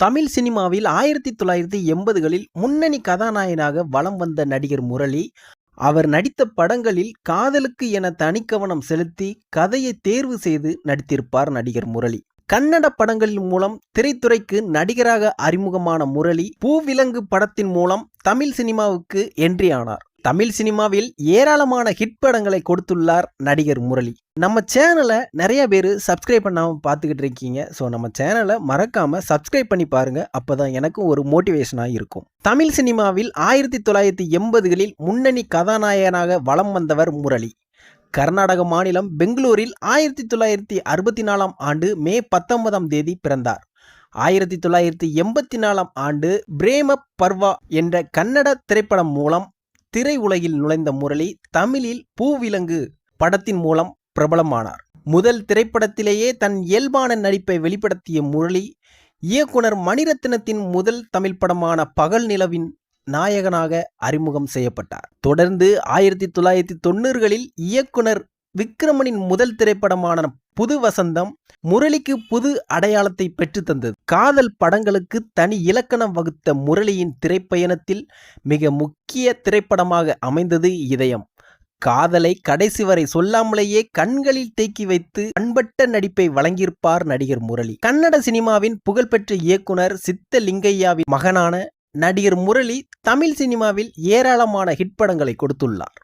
தமிழ் சினிமாவில் ஆயிரத்தி தொள்ளாயிரத்தி எண்பதுகளில் முன்னணி கதாநாயகனாக வலம் வந்த நடிகர் முரளி அவர் நடித்த படங்களில் காதலுக்கு என தனிக்கவனம் செலுத்தி கதையை தேர்வு செய்து நடித்திருப்பார் நடிகர் முரளி. கன்னட படங்களின் மூலம் திரைத்துறைக்கு நடிகராக அறிமுகமான முரளி பூவிலங்கு படத்தின் மூலம் தமிழ் சினிமாவுக்கு என்ட்ரி ஆனார். தமிழ் சினிமாவில் ஏராளமான ஹிட் படங்களை கொடுத்துள்ளார் நடிகர் முரளி. நம்ம சேனலை நிறைய பேர் சப்ஸ்கிரைப் பண்ணாமல் பார்த்துக்கிட்டு இருக்கீங்க. ஸோ நம்ம சேனலை மறக்காமல் சப்ஸ்கிரைப் பண்ணி பாருங்க. அப்போ தான் எனக்கும் ஒரு மோட்டிவேஷனாக இருக்கும். தமிழ் சினிமாவில் ஆயிரத்தி தொள்ளாயிரத்தி எண்பதுகளில் முன்னணி கதாநாயகனாக வலம் வந்தவர் முரளி. கர்நாடக மாநிலம் பெங்களூரில் ஆயிரத்தி தொள்ளாயிரத்தி அறுபத்தி நாலாம் ஆண்டு மே பத்தொன்பதாம் தேதி பிறந்தார். ஆயிரத்தி தொள்ளாயிரத்தி எண்பத்தி நாலாம் ஆண்டு பிரேம பர்வா என்ற கன்னட திரைப்படம் மூலம் திரை உலகில் நுழைந்த முரளி தமிழில் பூவிலங்கு படத்தின் மூலம் பிரபலமானார். முதல் திரைப்படத்திலேயே தன் இயல்பான நடிப்பை வெளிப்படுத்திய முரளி இயக்குனர் மணிரத்னத்தின் முதல் தமிழ் படமான பகல் நிலவின் நாயகனாக அறிமுகம் செய்யப்பட்டார். தொடர்ந்து ஆயிரத்தி தொள்ளாயிரத்தி தொண்ணூறுகளில் இயக்குனர் விக்ரமனின் முதல் திரைப்படமான புது வசந்தம் முரளிக்கு புது அடையாளத்தை பெற்றுத்தந்தது காதல் படங்களுக்கு தனி இலக்கணம் வகுத்த முரளியின் திரைப்பயணத்தில் மிக முக்கிய திரைப்படமாக அமைந்தது இதயம். காதலை கடைசி வரை சொல்லாமலேயே கண்களில் தேக்கி வைத்து அன்பட்ட நடிப்பை வழங்கியிருப்பார் நடிகர் முரளி. கன்னட சினிமாவின் புகழ்பெற்ற இயக்குனர் சித்த லிங்கையாவின் மகனான நடிகர் முரளி தமிழ் சினிமாவில் ஏராளமான ஹிட் படங்களை கொடுத்துள்ளார்.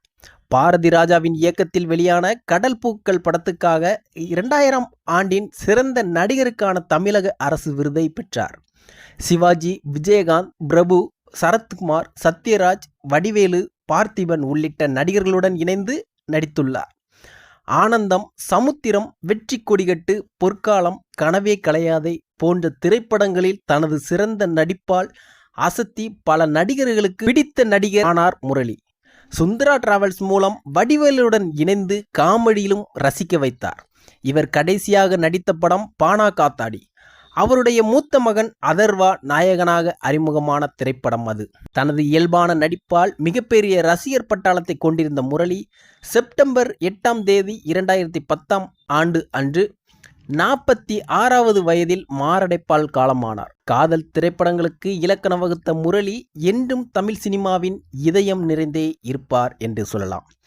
பாரதி ராஜாவின் இயக்கத்தில் வெளியான கடல் பூக்கள் படத்துக்காக இரண்டாயிரம் ஆண்டின் சிறந்த நடிகருக்கான தமிழக அரசு விருதை பெற்றார். சிவாஜி விஜயகாந்த் பிரபு சரத்குமார் சத்யராஜ் வடிவேலு பார்த்திபன் உள்ளிட்ட நடிகர்களுடன் இணைந்து நடித்துள்ளார். ஆனந்தம் சமுத்திரம் வெற்றி கொடிகட்டு பொற்காலம் கனவே கலையாதை போன்ற திரைப்படங்களில் தனது சிறந்த நடிப்பால் அசத்தி பல நடிகர்களுக்கு பிடித்த நடிகர் ஆனார் முரளி. சுந்தரா டிராவல்ஸ் மூலம் வடிவேலுடன் இணைந்து காமெடியிலும் ரசிக்க வைத்தார். இவர் கடைசியாக நடித்த படம் பானா காத்தாடி. அவருடைய மூத்த மகன் அதர்வா நாயகனாக அறிமுகமான திரைப்படம் அது. தனது இயல்பான நடிப்பால் மிகப்பெரிய ரசிகர் பட்டாளத்தை கொண்டிருந்த முரளி செப்டம்பர் எட்டாம் தேதி இரண்டாயிரத்தி பத்தாம் ஆண்டு அன்று நாற்பத்தி ஆறாவது வயதில் மாரடைப்பால் காலமானார். காதல் திரைப்படங்களுக்கு இலக்கணம் வகுத்த முரளி என்றும் தமிழ் சினிமாவின் இதயம் நிறைந்தே இருப்பார் என்று சொல்லலாம்.